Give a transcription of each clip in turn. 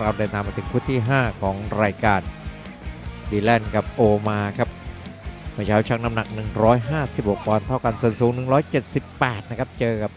เราเดินทางมาถึงคู่ที่ 5 ของรายการดีแลนกับโอมาครับเมื่อเช้าชั่งน้ำหนัก 156 ปอนด์เท่ากันส่วนสูง 178 นะครับ เจอกับ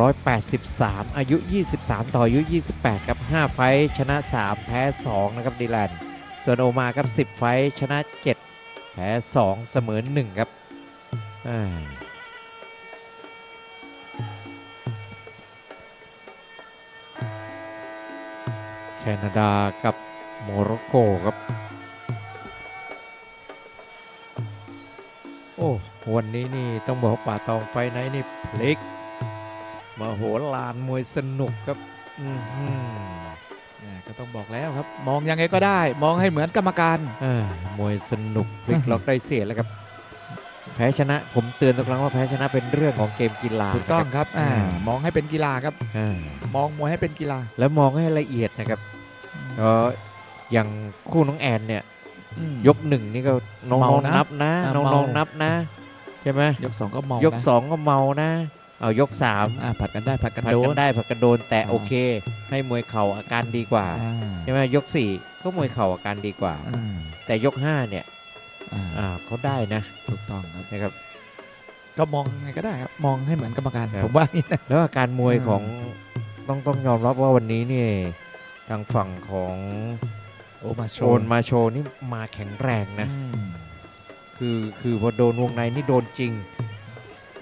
183 อายุ 23 ต่ออายุ 28 ครับ 5 ไฟชนะ 3 แพ้ 2 นะครับดีแลนส่วนโอมาครับ 10 ไฟชนะ 7 แพ้ 2 เสมอ 1 ครับ แคนาดากับโมร็อกโกครับ โอ้วันนี้นี่ต้องบอกว่าป่าตองไฟไนนี่พลิกมาโหฬารมวยสนุกครับอือหืออ่ก็ต้องบอกแล้วครับ มองยังไงก็ได้ มองให้เหมือนกรรมการอ่ามวยสนุกพลิกล็อกได้เสียแล้วครับ แพ้ชนะผมเตือนทุกครั้งว่าแพ้ชนะเป็นเรื่องของเกมกีฬาถูกต้องนะครับอ่าอืมมองให้เป็นกีฬาครับอ่ามองมวยให้เป็นกีฬา แล้วมองให้ละเอียดนะครับก็อย่างคู่น้องแอนเนี่ยอืมยกหนึ่งนี่ก็น้เมาองนะๆนับนะอ่าน้องเมาๆนับนะใช่ไหมยกสองก็มองยกนะสองก็เมานะเอายกสามอ่าผัดกันได้ผัดกันผัดโดกันนได้ผัดกันโดนแต่อ่าโอเค ให้มวยเข่าอาการดีกว่าอ่าใช่ไหมยกสี่ก็มวยเข่าอาการดีกว่าอ่าแต่ยกห้าเนี่ย อ่าอ่าเขาได้นะถูกต้องครับนะครับ ก็มองยังไงก็ได้ครับ มองให้เหมือนกรรมการครับ ผมว่าอย่างนี้นะ แล้วอาการมวยอ่าของต้องต้องยอมรับว่าวันนี้นี่ทางฝั่งของโอมาโชโอนมาโชนี่มาแข็งแรงนะ อืมคือคือพอโดนวงในนี่โดนจริง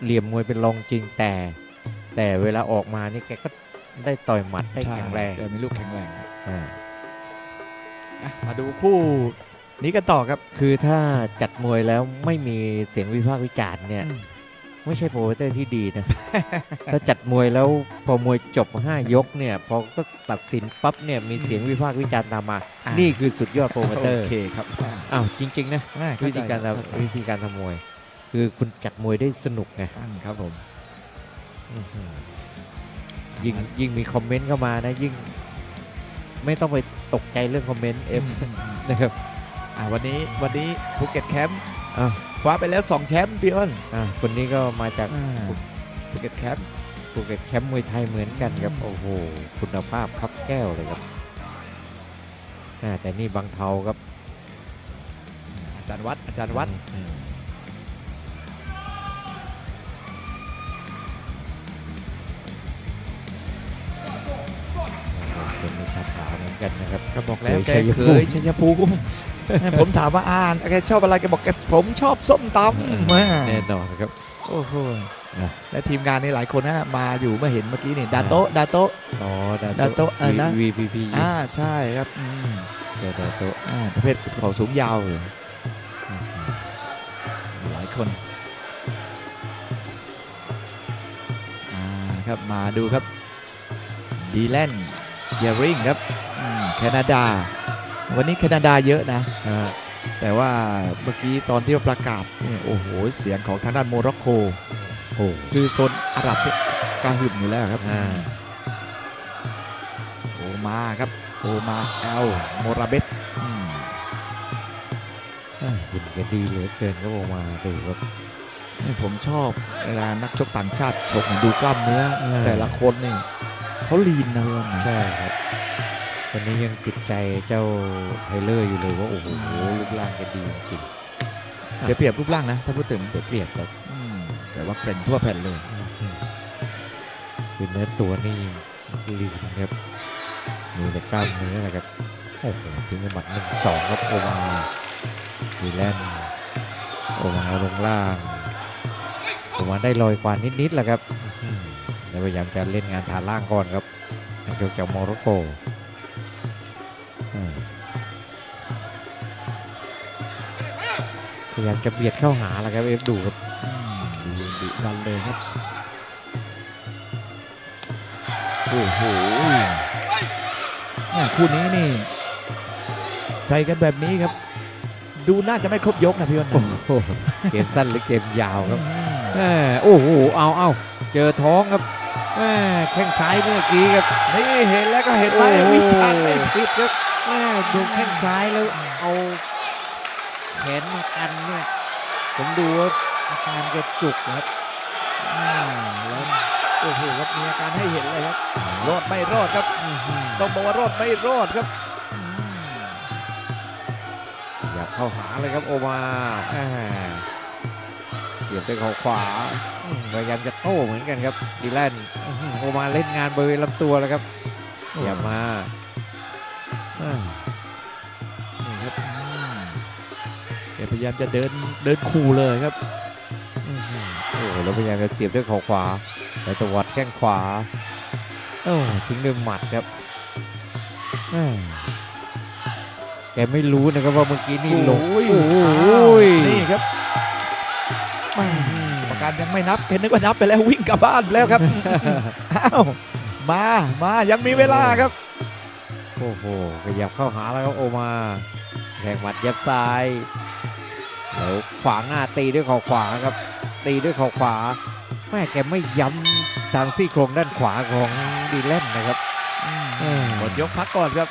เหลี่ยมมวยเป็นรองจริงแต่ แต่เวลาออกมานี่แกก็ได้ต่อยหมัดได้ใช่แข็งแรงแกมีลูกแข็งแรงครับอ่า อะมาดูคู่ นี้กันต่อครับ คือถ้าจัดมวยแล้วไม่มีเสียงวิพากษ์วิจารณ์เนี่ยอืมไม่ใช่โปรโมเตอร์ที่ดีนะ ถ้าจัดมวยแล้วพอมวยจบ 5 ยกเนี่ย พอก็ตัดสินปั๊บเนี่ยมีเสียงวิพากษ์วิจารณ์ตามมา อ่านี่คือสุดยอดโปรโมเตอร์โอเคครับอ่าอ้าวจริง ๆ นะ อ่าเข้วิธีการใจคบทำวิธีการทำมวย คือคุณจัดมวยได้สนุกไงอ่าครับผม อื้อหือยิ่งยิ่งมีคอมเมนต์เข้ามานะยิ่ง ไม่ต้องไปตกใจเรื่องคอมเมนต์เอฟนะครับ อ่าวันนี้วันนี้ภูเก็ตแคมป์อ้าวคว้าไปแล้ว 2 แชมป์พี่อ้นอ่าคนนี้ก็มาจากภูเก็ตแคมป์ภูเก็ตแคมป์มวยไทยเหมือนกันครับอืมโอ้โห คุณภาพครับแก้วเลยครับอ่าแต่นี่บางเทาครับอาจารย์วัดอาจารย์วัดอืมโอ้โหเป็นมีคาถาเหมือนกันนะครับ ก็บอกแล้วเคแกยชัยเคภูมิยชัยภูมิ ผมถามว่าอ่านแกชอบอะไรแกบอกแกผมชอบส้มตำแม่แน่นอนครับโอ้โหอะและทีมงานนี่หลายคนนะมาอยู่เมื่อเห็นเมื่อกี้นี่ดาโต้ดาโต้อ๋อดาโต้อะไรนะวีพีพีอ่าใช่ครับอืมเดดาโตะอ่าประเภทเขาสูงยาวอยู่หลายคนอ่าครับมาดูครับดีแลนเกียริงครับอืมแคนาดา วันนี้แคนาดาเยอะนะอ่าแต่ว่าเมื่อกี้ตอนที่ประกาศเนี่ยโอ้โห เสียงของทางด้านโมร็อกโกโอ้คือโซนอาหรับเนี่ยกระหึ่มอยู่แล้วครับอ่าโอมาครับโอมาเอลโมราเบสอืมอ่าหุ่นแกดีเหลือเกินก็ออกมาดูครับนี่ผมชอบเวลานักชกต่างชาติชกเนี่ยดูกล้ามเนื้อเออแต่ละคนนี่เขาลีนนะเพื่อนนะใช่ครับ วันนี้ยังติดใจเจ้าไทเลอร์อยู่เลยว่าโอ้โหรูปร่างแกดีจริงเสียเปรียบรูปร่างนะ ถ้าพูดถึงๆเสียเปรียบครับอืมแต่ว่าเปล่งทั่วแผ่นเลยอืมคือเนื้อตัวนี่ลีนครับมีแต่กล้ามเนื้อนะครับโอ้โหถึงกับหมัดหนึ่งสองครับโอมาดีแลนด์โอมาลงล่างโอมาได้ลอยกว่านิดๆแหละครับอืมแล้วพยายามจะเล่นงานฐานล่างก่อนครับนักชกจากโมร็อกโก ยายามจะเบียดเข้าหาแล้วครับเอฟดูครับอืมดูดุดันเลยครับโอ้โหแม่คู่นี้นี่ ใส่กันแบบนี้ครับ ดูน่าจะไม่ครบยกนะพี่วันโอ้โหเกมสั้นหรือเกมยาวครับแม่โอ้โหเอาเอาเจอท้องครับแม่แข้งซ้ายเมื่อกี้ครับนี่เห็นแล้วก็เห็นไหมโอ้โหวิจารณ์ไม่ผิดครับแม่โดนแข้งซ้ายแล้วเอา แขนมากันเนี่ย ผมดูว่าอาการแกจุกครับแม่แล้วโอ้โหครับมีอาการให้เห็นเลยครับ รอดไม่รอดครับ ต้องบอกว่ารอดไม่รอดครับอืมอยากเข้าหาเลยครับโอมาแหม่เสียบด้วยเขาขวาอืมพยายามจะโต้เหมือนกันครับดีแลนอื้อหือโอมาเล่นงานบริเวณลำตัวแล้วครับอย่ามา พยายามจะเดินเดินคู่เลยครับอื้อหือโอ้โหแล้วพยายามจะเสียบด้วยเขาขวาแล้วตวัดแข้งขวาโอ้ทิ้งด้วยหมัดครับแหม่แกไม่รู้นะครับว่าเมื่อกี้นี่ลงโอ้ยโอ้อ้าวยนี่ครับแม่ประการยังไม่นับเห็นนึกว่านับไปแล้ววิ่งกลับบ้านแล้วครับอ้าวมามายังมีเวลาครับโอ้โหขยับเข้าหาแล้วครับโอมาแทงหมัดยับซ้าย แล้วขวางหน้าตีด้วยเข่าขวาครับ ตีด้วยเข่าขวา แม่แกไม่ย้ำทางซี่โครงด้านขวาของดีแลนนะครับอืมหมดยกพักก่อนครับ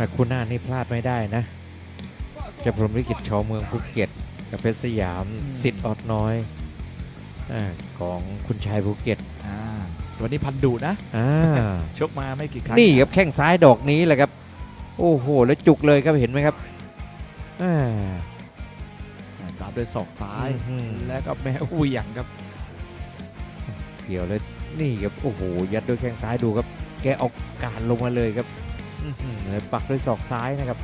แต่คู่หน้านี่พลาดไม่ได้นะเจะพรหมลิขิตชอเมืองภูเก็ต กับเพชรสยามอืมสิทธิ์ออดน้อยอาของคุณชายภูเก็ตอ่าวันนี้พันดุนะ อ่า ชกมาไม่กี่ครั้งนี่ครับแข้งซ้ายดอกนี้แหละครับ โอ้โห แล้วจุกเลยครับเห็นไหมครับอ่าตามด้วยศอกซ้ายอื้อหือ แล้วก็แม่เหวี่ยงครับ เกี่ยวเลยนี่ครับโอ้โหยัดด้วยแข้งซ้ายดูครับ แกเอาการลงมาเลยครับ อื้อหือแล้วปักด้วยศอกซ้ายนะครับ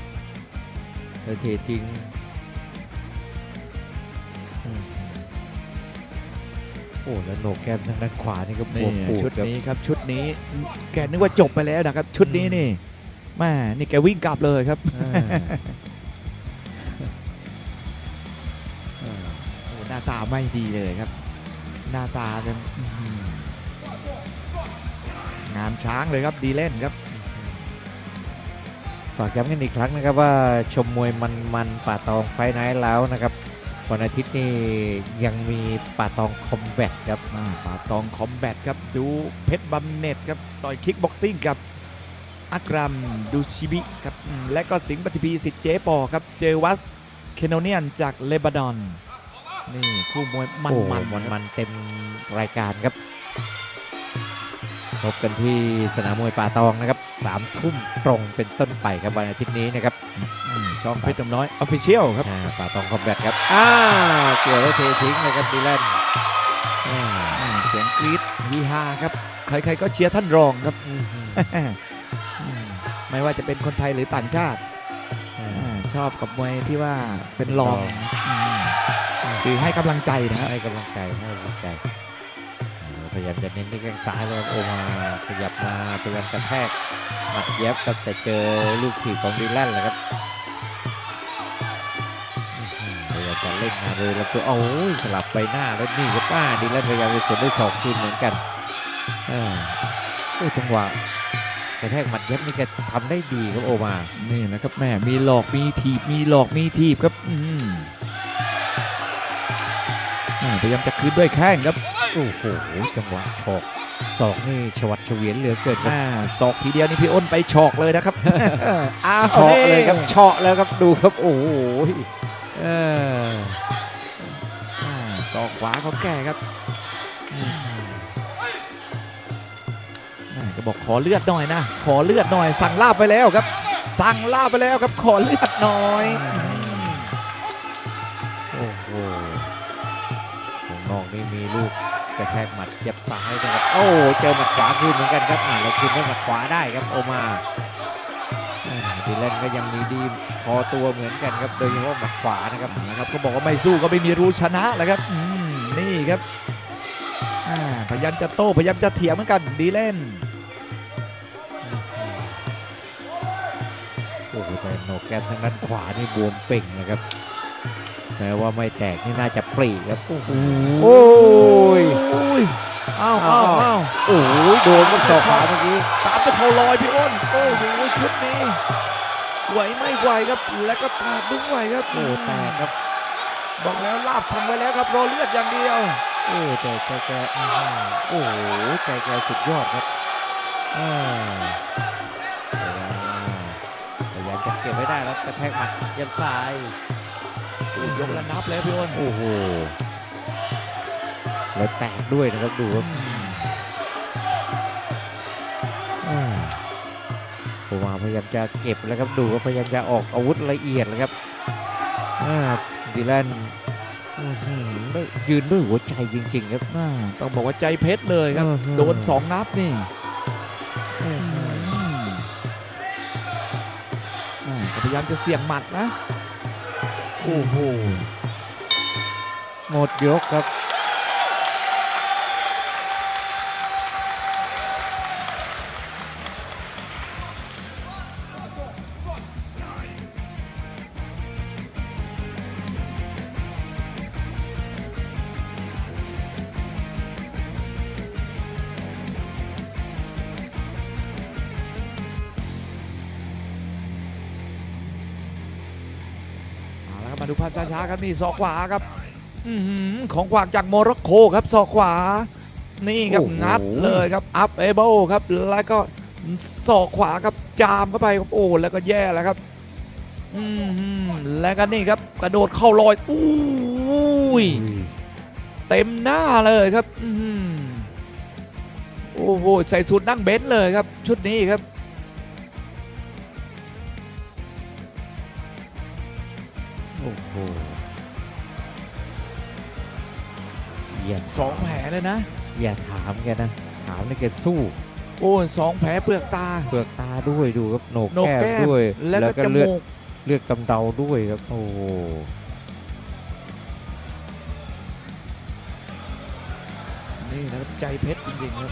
แล้วเททิ้งอื้อหือโอ้แล้วโหนกแก้มทางด้านขวานี่ก็บนี่วมปูดชุดครับนี้ครับชุดนี้แกนึกว่าจบไปแล้วนะครับ ชุดนี้นี่แม่นี่แกวิ่งกลับเลยครับอ่าโอ้หน้าตาไม่ดีเลยครับ หน้าตาเป็นอื้อหืองานช้างเลยครับดีเล่นครับ ฝากย้ำกันอีกครั้งนะครับว่าชมมวยมันมันๆป่าตองไฟท์ไนท์แล้วนะครับวันอาทิตย์นี้ยังมีป่าตองคอมแบทครับอ่าป่าตองคอมแบทครับดูเพชรบัมเน็ตครับต่อยคิกบ็อกซิ่งกับอักรัมดูชิบิครับอืมและก็สิงห์ปฏิพีสิทธิ์เจ๊ปอครับเจอวัสเคโนเนียนจากเลบานอนนี่คู่มวยมันโอ้มันมันมันๆเต็มรายการครับ พบกันที่สนามมวยป่าตองนะครับสามทุ่มตรงเป็นต้นไปครับวันอาทิตย์นี้นะครับช่องเพชรดำน้อยออฟฟิเชียลครับอ่าป่าตองคอมแบทครับอ้าวเกี่ยวแล้วเททิ้งเลยครับดีแลนอ่าอ่าเสียงกรี๊ดฮีฮาครับ ใครๆก็เชียร์ท่านรองครับอื้อหืออืมไม่ว่าจะเป็นคนไทยหรือต่างชาติอ่าอ่าชอบกับมวยที่ว่าเป็นรองรองอืมคือให้กำลังใจนะฮะให้กำลังใจให้กำลังใจอ่า พยายามจะเน้นที่แข้งซ้ายเลยครับโอมาขยับมาพยายามกระแทกหมัดเย็บครับแต่เจอลูกถีบของดีแลนเลยครับพยายามจะเล่นงานเลยแล้วตัวโอ้ยสลับใบหน้าแล้วนี่ครับป้าดีแลนพยายามจะสวนด้วยศอกคืนเหมือนกันอ่าโอ้จังหวะกระแทกหมัดเย็บนี่แกทำได้ดีครับโอมานี่นะครับแม่มีหลอกมีถีบมีหลอกมีถีบครับอืมอ่าพยายามจะคืนด้วยแข้งครับ โอ้โหจังหวะชอกศอกนี่ชวัดเฉวียนเหลือเกินครับอ่าศอกทีเดียวนี่พี่อ้นไปฉอกเลยนะครับอ้าวเฉาะเลยครับนี่เฉาะแล้วครับดูครับ โอ้โหเอออ่าศอกขวาของแกครับอ่าก็บอกขอเลือดหน่อยนะ ขอเลือดหน่อย สั่งลาบไปแล้วครับ สั่งลาบไปแล้วครับ ขอเลือดหน่อยโอ้โหของนอกนี่มีลูก กระแทกหมัดเจ็บซ้ายนะครับโอ้เจอหมัดขวาคืนเหมือนกันครับอ่าแล้วคืนด้วยหมัดขวาได้ครับโอมาอ่าดีแลนก็ยังมีดีพอตัวเหมือนกันครับโดยเฉพาะหมัดขวานะครับนะครับก็บอกว่าไม่สู้ก็ไม่มีรู้ชนะแหละครับอืมนี่ครับอ่าพยายามจะโต้พยายามจะเถียงเหมือนกันดีเล่นโอ้โหแต่โหนกแก้มทางด้านขวานี่บวมเป่งนะครับ แม้ว่าไม่แตกนี่น่าจะปรีครับโอ้โหโอ้ยโอ้ยอ้าวอ้าวอ้าวโอ้โหโดนกับศอกขวาเมื่อกี้ตามไปเขาลอยพี่อ้นโอ้โหชุดนี้ไหวไม่ไหวครับ แล้วก็ตากดุ้งไหวครับโอ้แตกครับ บอกแล้วลาบสั่งไว้แล้วครับรอเลือดอย่างเดียวโอ้แต่แกแกอื้อหือโอ้โหแกแกสุดยอดครับอ่าพยายามจะเก็บไว้ได้แล้วกระแทกหมัดเยับซ้ายโอ้ ยยกระนับแล้วพี่อ้นโอ้โหแล้วแตกด้วยนะครับดูครับอ่าโอมาพยายามจะเก็บแล้วครับดูว่าพยายามจะออกอาวุธละเอียดเลยครับอ่าดีแลนอื้อหือได้ยืนด้วยหัวใจจริง ๆ ครับอ่าต้องบอกว่าใจเพชรเลยครับอือฮึโดนสองนับนี่อื้อหืออ่าก็พยายามจะเสี่ยงหมัดนะ โอ้โหหมดยกครับ ดูภาพช้าๆครับนี่ศอกขวาครับอื้อหือของขวางจากโมร็อกโกครับศอกขวา นี่ครับโอ้โหงัดเลยครับอัพเอเบิลครับแล้วก็ศอกขวาครับจามเข้าไปครับโอ้แล้วก็แย่แล้วครับอือหือแล้วก็นี่ครับกระโดดเข้าลอยอุ้ยเต็มหน้าเลยครับอื้อหือโอ้โหใส่สูตรนั่งเบนซ์เลยครับ ชุดนี้ครับ หอย่าสองแผลเลยนะ อย่าถามแกนะ ถามนี่แกสู้โอ้ยสองแผลเปลือกตา เปลือกตาด้วยดูครับโหนกโหนกแก้มแก้มด้วยแล้วก็จเลือดมูกเลือดกำเดาด้วยครับโอ้โหนี่นะครับใจเพชรจริงๆครับ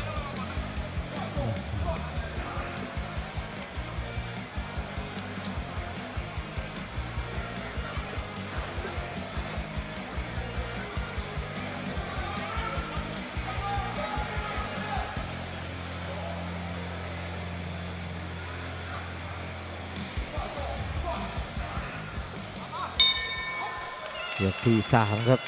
ยกที่สามครับ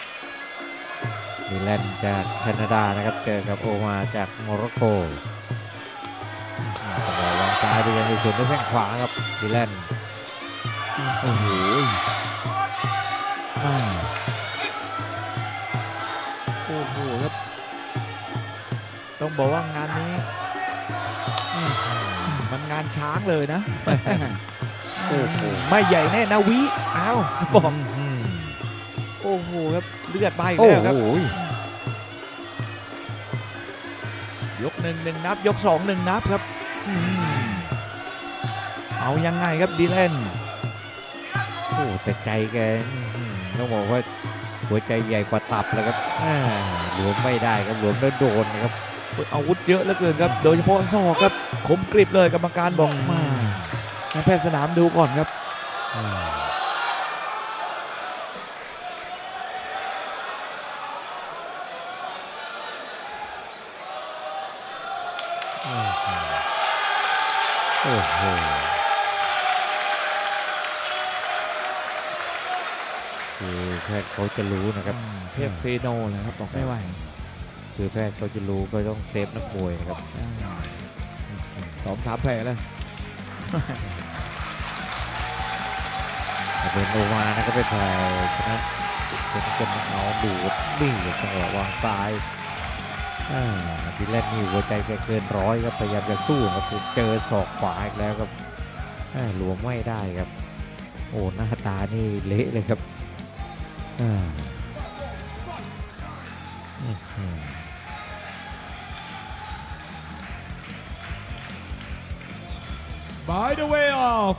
ดีแลนด์จากแคนาดานะครับ เจอกับโอมาจากโมร็อกโกจังหวะวางซ้ายดูยังมีส่วนด้วยแข้งขวาครับดีแลนด์โอ้โหอ่าโอ้โหครับ ต้องบอกว่างานนี้ มันงานช้างเลยนะ โอ้โห ไม่ใหญ่แน่นะวิ อ้าวบอกอืม โอ้โหครับเลือดไปอีกโอ้แล้วครับโหยกหนึ่งหนึ่งนับ ยกสองหนึ่งนับครับอืมเอายังไงครับดีเลนโอ้แต่ใจแกอื้อหือต้องบอกว่าหัวใจใหญ่กว่าตับเลยครับอ่าหลวมไม่ได้ครับหลวมแล้วโดนนะครับอาวุธเยอะเหลือเกินครับ โดยเฉพาะศอกครับคมกริบเลยกรรมการบอกมาให้แพทย์สนามดูก่อนครับ อืมโอ้โห โอ้โหคือแพทย์เขาจะรู้นะครับเพชรเซโนเลยครับบอกไม่ไหว คือแพทย์เขาจะรู้ก็ต้องเซฟนักมวยนะครับสองสามแผลเลยแต่เป็นโอมานะครับเป็นฝ่ายชนะเป็นคนเอาดูดนี่จังหวะวางซ้ายอ่า ดิแลนนี่หัวใจแกเกินร้อยครับพยายามจะสู้ครับเจอศอกขวาอีกแล้วครับหลวมไม่ได้ครับ โอ้หน้าตานี่เละเลยครับอ By the way of